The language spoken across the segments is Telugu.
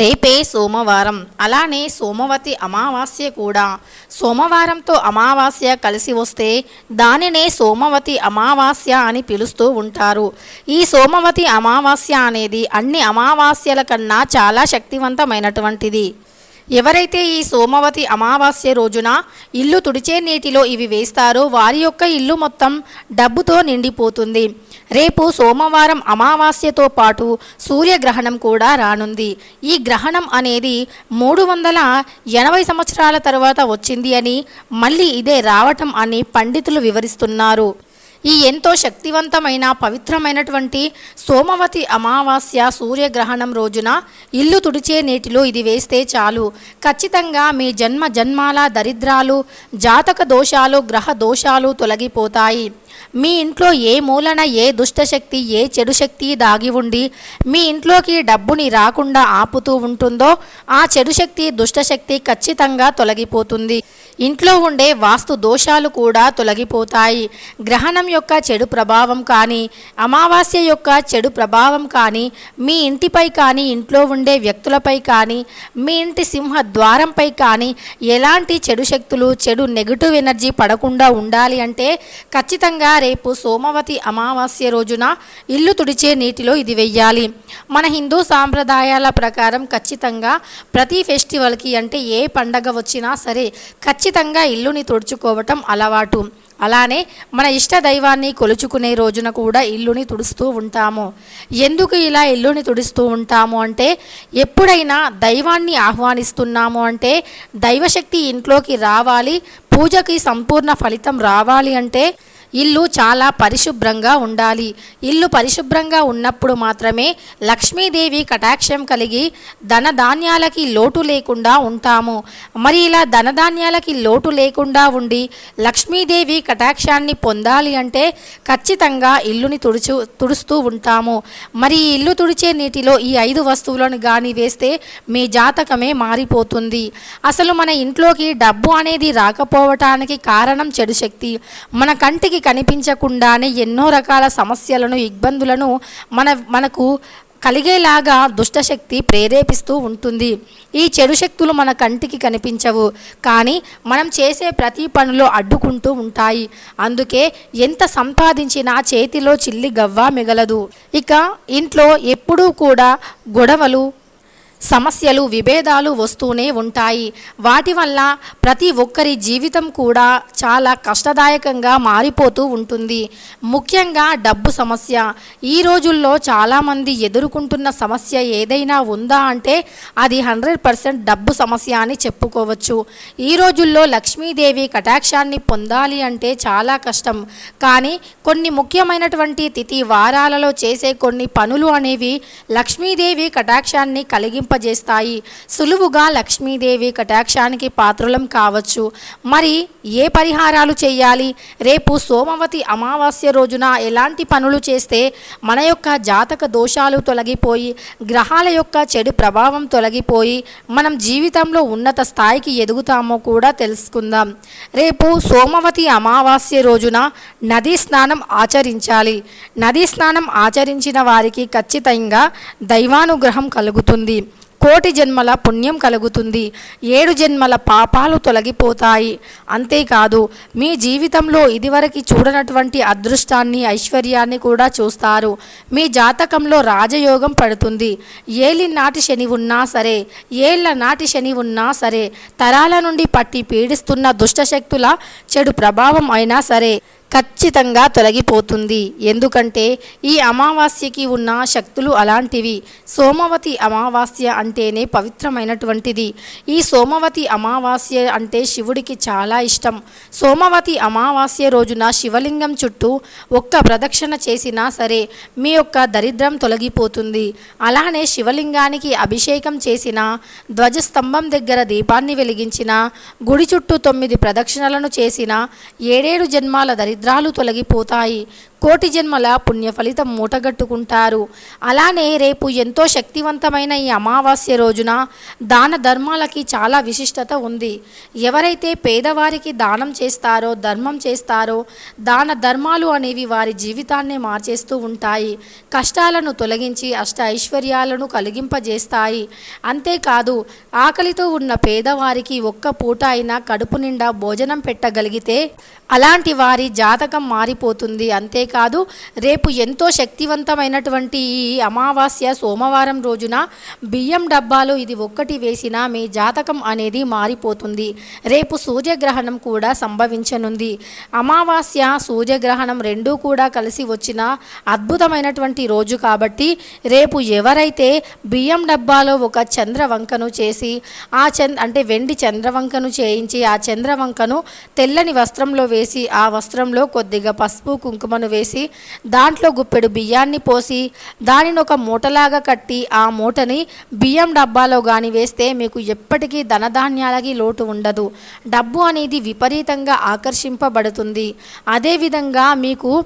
రేపే సోమవారం. అలానే సోమవతి అమావాస్య కూడా. సోమవారంతో అమావాస్య కలిసి వస్తే దానినే సోమవతి అమావాస్య అని పిలుస్తూ ఉంటారు. ఈ సోమవతి అమావాస్య అనేది అన్ని అమావాస్యల కన్నా చాలా శక్తివంతమైనటువంటిది. ఎవరైతే ఈ సోమవతి అమావాస్య రోజున ఇల్లు తుడిచే నీటిలో ఇవి వేస్తారో వారి యొక్క ఇల్లు మొత్తం డబ్బుతో నిండిపోతుంది. రేపు సోమవారం అమావాస్యతో పాటు సూర్యగ్రహణం కూడా రానుంది. ఈ గ్రహణం అనేది మూడు వందల ఎనభై సంవత్సరాల తర్వాత వచ్చింది అని మళ్ళీ ఇదే రావటం అని పండితులు వివరిస్తున్నారు. ఈ ఎంతో శక్తివంతమైన పవిత్రమైనటువంటి సోమవతి అమావాస్య సూర్యగ్రహణం రోజున ఇల్లు తుడిచే నీటిలో ఇది వేస్తే చాలు. ఖచ్చితంగా మీ జన్మ జన్మాల దరిద్రాలు జాతక దోషాలు గ్రహ దోషాలు తొలగిపోతాయి. మీ ఇంట్లో ఏ మూలన ఏ దుష్టశక్తి ఏ చెడు శక్తి దాగి ఉండి మీ ఇంట్లోకి డబ్బుని రాకుండా ఆపుతూ ఉంటుందో ఆ చెడు శక్తి దుష్టశక్తి ఖచ్చితంగా తొలగిపోతుంది. ఇంట్లో ఉండే వాస్తు దోషాలు కూడా తొలగిపోతాయి. గ్రహణం యొక్క చెడు ప్రభావం కానీ అమావాస్య యొక్క చెడు ప్రభావం కానీ మీ ఇంటిపై కానీ ఇంట్లో ఉండే వ్యక్తులపై కానీ మీ ఇంటి సింహ ద్వారంపై కానీ ఎలాంటి చెడు శక్తులు చెడు నెగిటివ్ ఎనర్జీ పడకుండా ఉండాలి అంటే ఖచ్చితంగా రేపు సోమవతి అమావాస్య రోజున ఇల్లు తుడిచే నీటిలో ఇది వెయ్యాలి. మన హిందూ సాంప్రదాయాల ప్రకారం ఖచ్చితంగా ప్రతి ఫెస్టివల్కి అంటే ఏ పండగ వచ్చినా సరే ఖచ్చితంగా ఖచ్చితంగా ఇల్లుని తుడుచుకోవటం అలవాటు. అలానే మన ఇష్ట దైవాన్ని కొలుచుకునే రోజున కూడా ఇల్లుని తుడుస్తూ ఉంటాము. ఎందుకు ఇలా ఇల్లుని తుడుస్తూ ఉంటాము అంటే ఎప్పుడైనా దైవాన్ని ఆహ్వానిస్తున్నాము అంటే దైవశక్తి ఇంట్లోకి రావాలి పూజకి సంపూర్ణ ఫలితం రావాలి అంటే ఇల్లు చాలా పరిశుభ్రంగా ఉండాలి. ఇల్లు పరిశుభ్రంగా ఉన్నప్పుడు మాత్రమే లక్ష్మీదేవి కటాక్షం కలిగి ధనధాన్యాలకి లోటు లేకుండా ఉంటాము. మరి ఇలా ధనధాన్యాలకి లోటు లేకుండా ఉండి లక్ష్మీదేవి కటాక్షాన్ని పొందాలి అంటే ఖచ్చితంగా ఇల్లుని తుడుచు తుడుస్తూ ఉంటాము. మరి ఈ ఇల్లు తుడిచే నీటిలో ఈ ఐదు వస్తువులను కానీ వేస్తే మీ జాతకమే మారిపోతుంది. అసలు మన ఇంట్లోకి డబ్బు అనేది రాకపోవటానికి కారణం చెడు శక్తి. మన కంటికి కనిపించకుండానే ఎన్నో రకాల సమస్యలను ఇబ్బందులను మన మనకు కలిగేలాగా దుష్టశక్తి ప్రేరేపిస్తూ ఉంటుంది. ఈ చెడు శక్తులు మన కంటికి కనిపించవు. కానీ మనం చేసే ప్రతి పనిలో అడ్డుకుంటూ ఉంటాయి. అందుకే ఎంత సంపాదించినా చేతిలో చిల్లి గవ్వ మిగలదు. ఇక ఇంట్లో ఎప్పుడూ కూడా గొడవలు సమస్యలు విభేదాలు వస్తూనే ఉంటాయి. వాటి వల్ల ప్రతి ఒక్కరి జీవితం కూడా చాలా కష్టదాయకంగా మారిపోతూ ఉంటుంది. ముఖ్యంగా డబ్బు సమస్య. ఈ రోజుల్లో చాలామంది ఎదుర్కొంటున్న సమస్య ఏదైనా ఉందా అంటే అది హండ్రెడ్ పర్సెంట్ డబ్బు సమస్య అని చెప్పుకోవచ్చు. ఈ రోజుల్లో లక్ష్మీదేవి కటాక్షాన్ని పొందాలి అంటే చాలా కష్టం. కానీ కొన్ని ముఖ్యమైనటువంటి తిథి వారాలలో చేసే కొన్ని పనులు అనేవి లక్ష్మీదేవి కటాక్షాన్ని కలిగి చేస్తాయి సులువుగా లక్ష్మీదేవి కటాక్షానికి పాత్రులం కావచ్చు. మరి ఏ పరిహారాలు చేయాలి? రేపు సోమవతి అమావాస్య రోజున ఎలాంటి పనులు చేస్తే మన యొక్క జాతక దోషాలు తొలగిపోయి గ్రహాల యొక్క చెడు ప్రభావం తొలగిపోయి మనం జీవితంలో ఉన్నత స్థాయికి ఎదుగుతామో కూడా తెలుసుకుందాం. రేపు సోమవతి అమావాస్య రోజున నదీ స్నానం ఆచరించాలి. నదీ స్నానం ఆచరించిన వారికి ఖచ్చితంగా దైవానుగ్రహం కలుగుతుంది. కోటి జన్మల పుణ్యం కలుగుతుంది. ఏడు జన్మల పాపాలు తొలగిపోతాయి. అంతేకాదు మీ జీవితంలో ఇదివరకు చూడనటువంటి అదృష్టాన్ని ఐశ్వర్యాన్ని కూడా చూస్తారు. మీ జాతకంలో రాజయోగం పడుతుంది. ఏలి నాటి శని ఉన్నా సరే ఏళ్ళ నాటి శని ఉన్నా సరే తరాల నుండి పట్టి పీడిస్తున్న దుష్టశక్తుల చెడు ప్రభావం అయినా సరే ఖచ్చితంగా తొలగిపోతుంది. ఎందుకంటే ఈ అమావాస్యకి ఉన్న శక్తులు అలాంటివి. సోమవతి అమావాస్య అంటేనే పవిత్రమైనటువంటిది. ఈ సోమవతి అమావాస్య అంటే శివుడికి చాలా ఇష్టం. సోమవతి అమావాస్య రోజున శివలింగం చుట్టూ ఒక్క ప్రదక్షిణ చేసినా సరే మీ యొక్క దరిద్రం తొలగిపోతుంది. అలానే శివలింగానికి అభిషేకం చేసిన ధ్వజస్తంభం దగ్గర దీపాన్ని వెలిగించిన గుడి చుట్టూ తొమ్మిది ప్రదక్షిణలను చేసిన ఏడేడు జన్మాల దరిద్రాలు తొలగిపోతాయి. కోటి జన్మల పుణ్య ఫలితం మూటగట్టుకుంటారు. అలానే రేపు ఎంతో శక్తివంతమైన ఈ అమావాస్య రోజున దాన ధర్మాలకి చాలా విశిష్టత ఉంది. ఎవరైతే పేదవారికి దానం చేస్తారో ధర్మం చేస్తారో దాన ధర్మాలు అనేవి వారి జీవితాన్ని మార్చేస్తూ ఉంటాయి. కష్టాలను తొలగించి అష్ట ఐశ్వర్యాలను కలిగింపజేస్తాయి. అంతేకాదు ఆకలితో ఉన్న పేదవారికి ఒక్క పూట అయినా కడుపు నిండా భోజనం పెట్టగలిగితే అలాంటి వారి జాతకం మారిపోతుంది. అంతే కాదు. రేపు ఎంతో శక్తివంతమైనటువంటి ఈ అమావాస్య సోమవారం రోజున బియ్యం డబ్బాలో ఇది ఒక్కటి వేసినా మీ జాతకం అనేది మారిపోతుంది. రేపు సూర్యగ్రహణం కూడా సంభవించనుంది. అమావాస్య సూర్యగ్రహణం రెండూ కూడా కలిసి వచ్చిన అద్భుతమైనటువంటి రోజు కాబట్టి రేపు ఎవరైతే బియ్యం డబ్బాలో ఒక చంద్రవంకను చేసి ఆ చంద్ అంటే వెండి చంద్రవంకను చేయించి ఆ చంద్రవంకను తెల్లని వస్త్రంలో వేసి ఆ వస్త్రంలో కొద్దిగా పసుపు కుంకుమను వేసి దాంట్లో గుప్పెడు బియ్యాన్ని పోసి దానిని ఒక మూటలాగా కట్టి ఆ మూటని బియ్యం డబ్బాలో కానీ వేస్తే మీకు ఎప్పటికీ ధనధాన్యాలకి లోటు ఉండదు. డబ్బు అనేది విపరీతంగా ఆకర్షింపబడుతుంది. అదేవిధంగా మీకు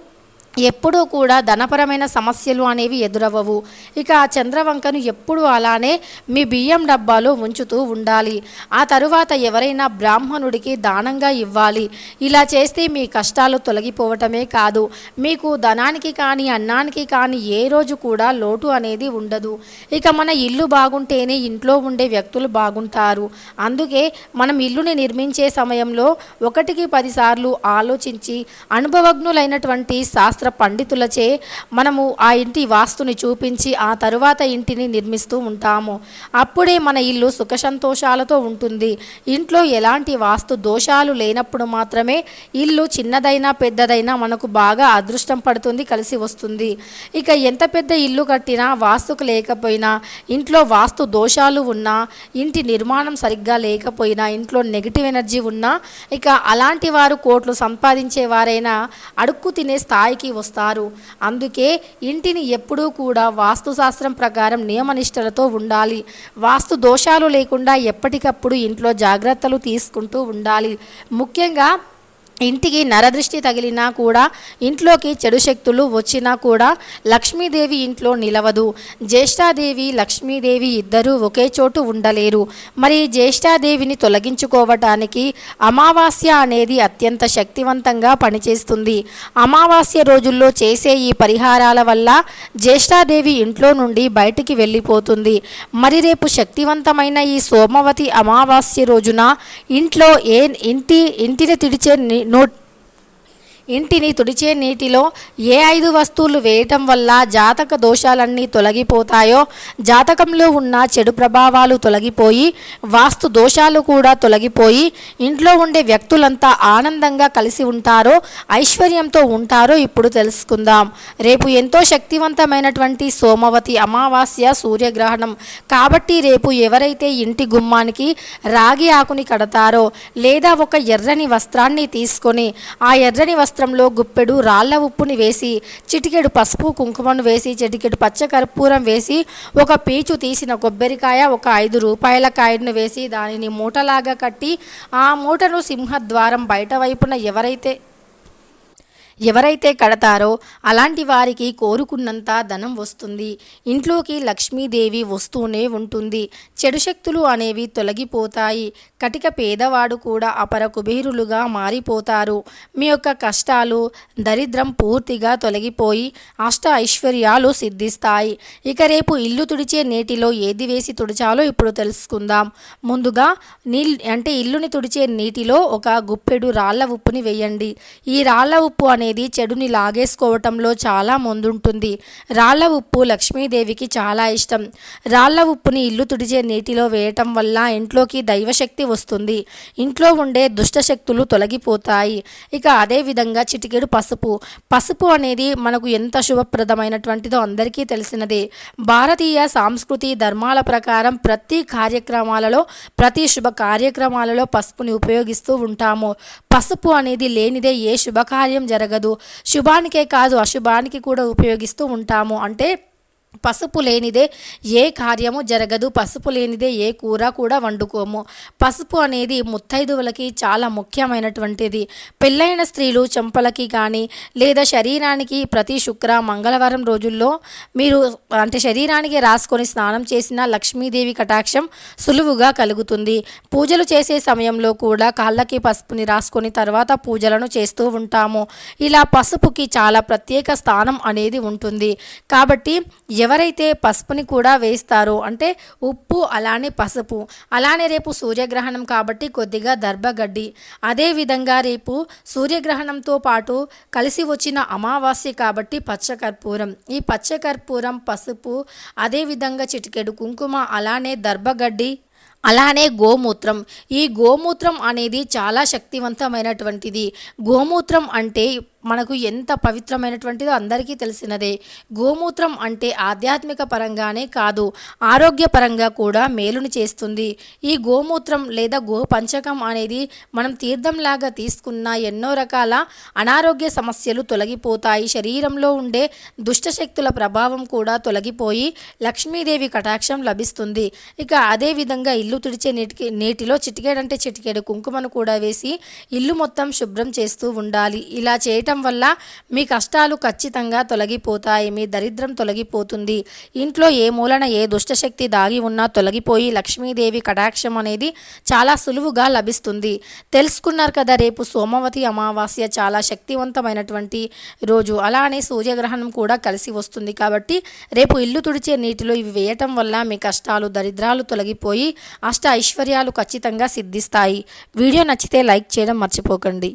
ఎప్పుడూ కూడా ధనపరమైన సమస్యలు అనేవి ఎదురవ్వవు. ఇక ఆ చంద్రవంకను ఎప్పుడూ అలానే మీ బియ్యం డబ్బాలో ఉంచుతూ ఉండాలి. ఆ తరువాత ఎవరైనా బ్రాహ్మణుడికి దానంగా ఇవ్వాలి. ఇలా చేస్తే మీ కష్టాలు తొలగిపోవటమే కాదు. మీకు ధనానికి కానీ అన్నానికి కానీ ఏ రోజు కూడా లోటు అనేది ఉండదు. ఇక మన ఇల్లు బాగుంటేనే ఇంట్లో ఉండే వ్యక్తులు బాగుంటారు. అందుకే మనం ఇల్లుని నిర్మించే సమయంలో ఒకటికి పదిసార్లు ఆలోచించి అనుభవజ్ఞులైనటువంటి శాస్త్ర పండితులచే మనము ఆ ఇంటి వాస్తుని చూపించి ఆ తరువాత ఇంటిని నిర్మిస్తూ ఉంటాము. అప్పుడే మన ఇల్లు సుఖ సంతోషాలతో ఉంటుంది. ఇంట్లో ఎలాంటి వాస్తు దోషాలు లేనప్పుడు మాత్రమే ఇల్లు చిన్నదైనా పెద్దదైనా మనకు బాగా అదృష్టం పడుతుంది కలిసి వస్తుంది. ఇక ఎంత పెద్ద ఇల్లు కట్టినా వాస్తుకు లేకపోయినా ఇంట్లో వాస్తు దోషాలు ఉన్నా ఇంటి నిర్మాణం సరిగ్గా లేకపోయినా ఇంట్లో నెగిటివ్ ఎనర్జీ ఉన్నా ఇక అలాంటి వారు కోట్లు సంపాదించే వారైనా అడుక్కు తినే స్థాయికి వస్తారు. అందుకే ఇంటిని ఎప్పుడూ కూడా వాస్తుశాస్త్రం ప్రకారం నియమనిష్టలతో ఉండాలి. వాస్తు దోషాలు లేకుండా ఎప్పటికప్పుడు ఇంట్లో జాగ్రత్తలు తీసుకుంటూ ఉండాలి. ముఖ్యంగా ఇంటికి నరదృష్టి తగిలినా కూడా ఇంట్లోకి చెడు శక్తులు వచ్చినా కూడా లక్ష్మీదేవి ఇంట్లో నిలవదు. జ్యేష్ఠాదేవి లక్ష్మీదేవి ఇద్దరూ ఒకే చోటు ఉండలేరు. మరి జ్యేష్ఠాదేవిని తొలగించుకోవటానికి అమావాస్య అనేది అత్యంత శక్తివంతంగా పనిచేస్తుంది. అమావాస్య రోజుల్లో చేసే ఈ పరిహారాల వల్ల జ్యేష్ఠాదేవి ఇంట్లో నుండి బయటికి వెళ్ళిపోతుంది. మరి రేపు శక్తివంతమైన ఈ సోమవతి అమావాస్య రోజున ఇంట్లో ఏ ఇంటి ఇంటిని తిడిచే note ఇంటిని తుడిచే నీటిలో ఏ ఐదు వస్తువులు వేయటం వల్ల జాతక దోషాలన్నీ తొలగిపోతాయో జాతకంలో ఉన్న చెడు ప్రభావాలు తొలగిపోయి వాస్తు దోషాలు కూడా తొలగిపోయి ఇంట్లో ఉండే వ్యక్తులంతా ఆనందంగా కలిసి ఉంటారో ఐశ్వర్యంతో ఉంటారో ఇప్పుడు తెలుసుకుందాం. రేపు ఎంతో శక్తివంతమైనటువంటి సోమవతి అమావాస్య సూర్యగ్రహణం. కాబట్టి రేపు ఎవరైతే ఇంటి గుమ్మానికి రాగి ఆకుని కడతారో లేదా ఒక ఎర్రని వస్త్రాన్ని తీసుకొని ఆ ఎర్రని వస్త్రంలో గుప్పెడు రాళ్ళ ఉప్పుని వేసి చిటికెడు పసుపు కుంకుమను వేసి చిటికెడు పచ్చ కర్పూరం వేసి ఒక పీచు తీసిన కొబ్బరికాయ ఒక ఐదు రూపాయల కాయను వేసి దానిని మూటలాగా కట్టి ఆ మూటను సింహద్వారం బయట వైపున ఎవరైతే ఎవరైతే కడతారో అలాంటి వారికి కోరుకున్నంత ధనం వస్తుంది. ఇంట్లోకి లక్ష్మీదేవి వస్తూనే ఉంటుంది. చెడు శక్తులు అనేవి తొలగిపోతాయి. కటిక పేదవాడు కూడా అపర కుబేరులుగా మారిపోతారు. మీ యొక్క కష్టాలు దరిద్రం పూర్తిగా తొలగిపోయి అష్ట ఐశ్వర్యాలు సిద్ధిస్తాయి. ఇక రేపు ఇల్లు తుడిచే నీటిలో ఏది వేసి తుడిచాలో ఇప్పుడు తెలుసుకుందాం. ముందుగా నీల్ అంటే ఇల్లుని తుడిచే నీటిలో ఒక గుప్పెడు రాళ్ళ ఉప్పుని వేయండి. ఈ రాళ్ళ ఉప్పు అనేది చెడుని లాగేసుకోవటంలో చాలా ముందుంటుంది. రాళ్ళ ఉప్పు లక్ష్మీదేవికి చాలా ఇష్టం. రాళ్ళ ఉప్పుని ఇల్లు తుడిచే నీటిలో వేయటం వల్ల ఇంట్లోకి దైవశక్తి వస్తుంది. ఇంట్లో ఉండే దుష్ట శక్తులు తొలగిపోతాయి. ఇక అదే విధంగా చిటికెడు పసుపు. పసుపు అనేది మనకు ఎంత శుభప్రదమైనటువంటిదో అందరికీ తెలిసినదే. భారతీయ సాంస్కృతి ధర్మాల ప్రకారం ప్రతి కార్యక్రమాలలో ప్రతి శుభ కార్యక్రమాలలో పసుపుని ఉపయోగిస్తూ ఉంటాము. పసుపు అనేది లేనిదే ఏ శుభకార్యం జరగదు. శుభానికే కాదు అశుభానికి కూడా ఉపయోగిస్తూ ఉంటాము. అంటే పసుపు లేనిదే ఏ కార్యము జరగదు. పసుపు లేనిదే ఏ కూర కూడా వండుకోము. పసుపు అనేది ముత్తైదువులకి చాలా ముఖ్యమైనటువంటిది. పెళ్ళైన స్త్రీలు చెంపలకి కానీ లేదా శరీరానికి ప్రతి శుక్ర మంగళవారం రోజుల్లో మీరు అంటే శరీరానికి రాసుకొని స్నానం చేసిన లక్ష్మీదేవి కటాక్షం సులువుగా కలుగుతుంది. పూజలు చేసే సమయంలో కూడా కాళ్ళకి పసుపుని రాసుకొని తర్వాత పూజలను చేస్తూ ఉంటాము. ఇలా పసుపుకి చాలా ప్రత్యేక స్థానం అనేది ఉంటుంది. కాబట్టి ఎవరైతే పసుపుని కూడా వేస్తారో అంటే ఉప్పు అలానే పసుపు. అలానే రేపు సూర్యగ్రహణం కాబట్టి కొద్దిగా దర్భగడ్డి. అదేవిధంగా రేపు సూర్యగ్రహణంతో పాటు కలిసి వచ్చిన అమావాస్య కాబట్టి పచ్చకర్పూరం. ఈ పచ్చకర్పూరం పసుపు అదేవిధంగా చిటికెడు కుంకుమ అలానే దర్భగడ్డి అలానే గోమూత్రం. ఈ గోమూత్రం అనేది చాలా శక్తివంతమైనటువంటిది. గోమూత్రం అంటే మనకు ఎంత పవిత్రమైనటువంటిదో అందరికీ తెలిసినదే. గోమూత్రం అంటే ఆధ్యాత్మిక పరంగానే కాదు ఆరోగ్యపరంగా కూడా మేలుని చేస్తుంది. ఈ గోమూత్రం లేదా గో పంచకం అనేది మనం తీర్థంలాగా తీసుకున్న ఎన్నో రకాల అనారోగ్య సమస్యలు తొలగిపోతాయి. శరీరంలో ఉండే దుష్టశక్తుల ప్రభావం కూడా తొలగిపోయి లక్ష్మీదేవి కటాక్షం లభిస్తుంది. ఇక అదేవిధంగా ఇల్లు తుడిచే నీటికి నీటిలో చిటికేడంటే చిటికేడు కుంకుమను కూడా వేసి ఇల్లు మొత్తం శుభ్రం చేస్తూ ఉండాలి. ఇలా చేయటం వల్ల మీ కష్టాలు ఖచ్చితంగా తొలగిపోతాయి. మీ దరిద్రం తొలగిపోతుంది. ఇంట్లో ఏ మూలన ఏ దుష్టశక్తి దాగి ఉన్నా తొలగిపోయి లక్ష్మీదేవి కటాక్షం అనేది చాలా సులువుగా లభిస్తుంది. తెలుసుకున్నారు కదా రేపు సోమవతి అమావాస్య చాలా శక్తివంతమైనటువంటి రోజు. అలానే సూర్యగ్రహణం కూడా కలిసి వస్తుంది కాబట్టి రేపు ఇల్లు తుడిచే నీటిలో ఇవి వేయటం వల్ల మీ కష్టాలు దరిద్రాలు తొలగిపోయి అష్ట ఐశ్వర్యాలు ఖచ్చితంగా సిద్ధిస్తాయి. వీడియో నచ్చితే లైక్ చేయడం మర్చిపోకండి.